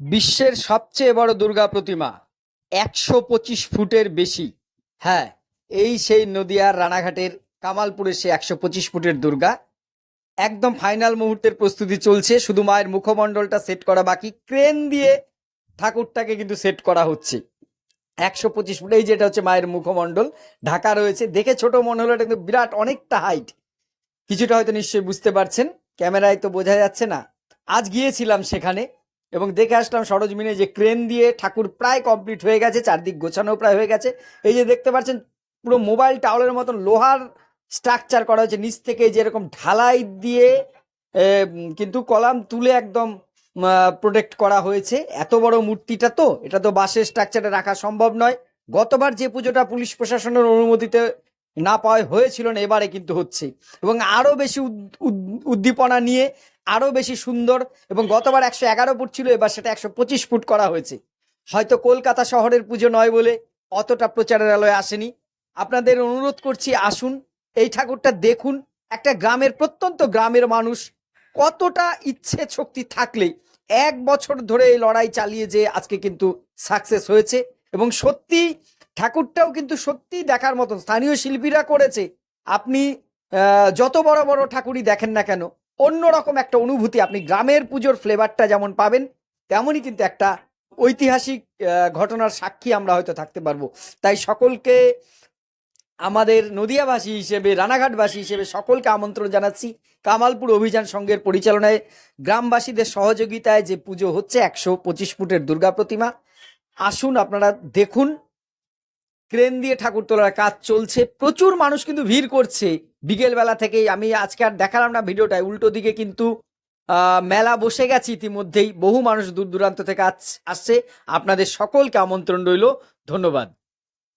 বিশ্বের সবচেয়ে বড় দুর্গা প্রতিমা, একশো পঁচিশ ফুটের বেশি। হ্যাঁ এই সেই নদিয়ার রানাঘাটের কামালপুরের সে একশো পঁচিশ ফুটের দুর্গা। একদম ফাইনাল মুহূর্তের প্রস্তুতি চলছে, শুধু মায়ের মুখমণ্ডলটা সেট করা বাকি, ক্রেন দিয়ে ঠাকুরটাকে কিন্তু সেট করা হচ্ছে। একশো পঁচিশ ফুট, এই যেটা হচ্ছে মায়ের মুখমণ্ডল, ঢাকা রয়েছে। দেখে ছোট মনে হলো এটা কিন্তু বিরাট, অনেকটা হাইট কিছুটা হয়তো নিশ্চয়ই বুঝতে পারছেন, ক্যামেরায় তো বোঝা যাচ্ছে না। আজ গিয়েছিলাম সেখানে এবং দেখে আসলাম সরজমিনে যে ক্রেন দিয়ে ঠাকুর প্রায় কমপ্লিট হয়ে গেছে, চারদিক গোছানো প্রায় হয়ে গেছে। এই যে দেখতে পাচ্ছেন, পুরো মোবাইল টাওয়ারের মতন লোহার স্ট্রাকচার করা হয়েছে, নিচ থেকে যেরকম ঢালাই দিয়ে কিন্তু কলাম তুলে একদম প্রোটেক্ট করা হয়েছে। এত বড় মূর্তিটা তো, এটা তো বাসের স্ট্রাকচারে রাখা সম্ভব নয়। গতবার যে পুজোটা পুলিশ প্রশাসনের অনুমতিতে না পাওয়া হয়েছিল না, এবারে কিন্তু হচ্ছে। এবং আরও বেশি উদ- উদ্দীপনা নিয়ে আরও বেশি সুন্দর এবং গতবার একশো এগারো ফুট ছিল, এবার সেটা একশো পঁচিশ ফুট করা হয়েছে। হয়তো কলকাতা শহরের পুজো নয় বলে অতটা প্রচারের আলোয় আসেনি। আপনাদের অনুরোধ করছি, আসুন, এই ঠাকুরটা দেখুন। একটা গ্রামের, প্রত্যন্ত গ্রামের মানুষ কতটা ইচ্ছে শক্তি থাকলেই এক বছর ধরে এই লড়াই চালিয়ে যে আজকে কিন্তু সাকসেস হয়েছে এবং সত্যি ঠাকুরটাও কিন্তু সত্যি দেখার মতো। স্থানীয় শিল্পীরা করেছে। আপনি যত বড় বড় ঠাকুরই দেখেন না কেন, অন্যরকম একটা অনুভূতি আপনি গ্রামের পুজোর ফ্লেভারটা যেমন পাবেন, তেমনই কিন্তু একটা ঐতিহাসিক ঘটনার সাক্ষী আমরা হয়তো থাকতে পারব। তাই সকলকে, আমাদের নদিয়াবাসী হিসেবে, রানাঘাটবাসী হিসেবে সকলকে আমন্ত্রণ জানাচ্ছি। কামালপুর অভিযান সংঘের পরিচালনায় গ্রামবাসীদের সহযোগিতায় যে পুজো হচ্ছে একশো পঁচিশ ফুটের দুর্গা প্রতিমা। আসুন আপনারা দেখুন ক্রেন দিয়ে ঠাকুর তোলার কাজ চলছে। প্রচুর মানুষ কিন্তু ভিড় করছে। বিকেল বেলা থেকেই আমি আজকে আর দেখালাম না ভিডিওটায়, উল্টো দিকে কিন্তু মেলা বসে গেছে ইতিমধ্যেই। বহু মানুষ দূর দূরান্ত থেকে আস- আসছে। আপনাদের সকলকে আমন্ত্রণ রইল। ধন্যবাদ।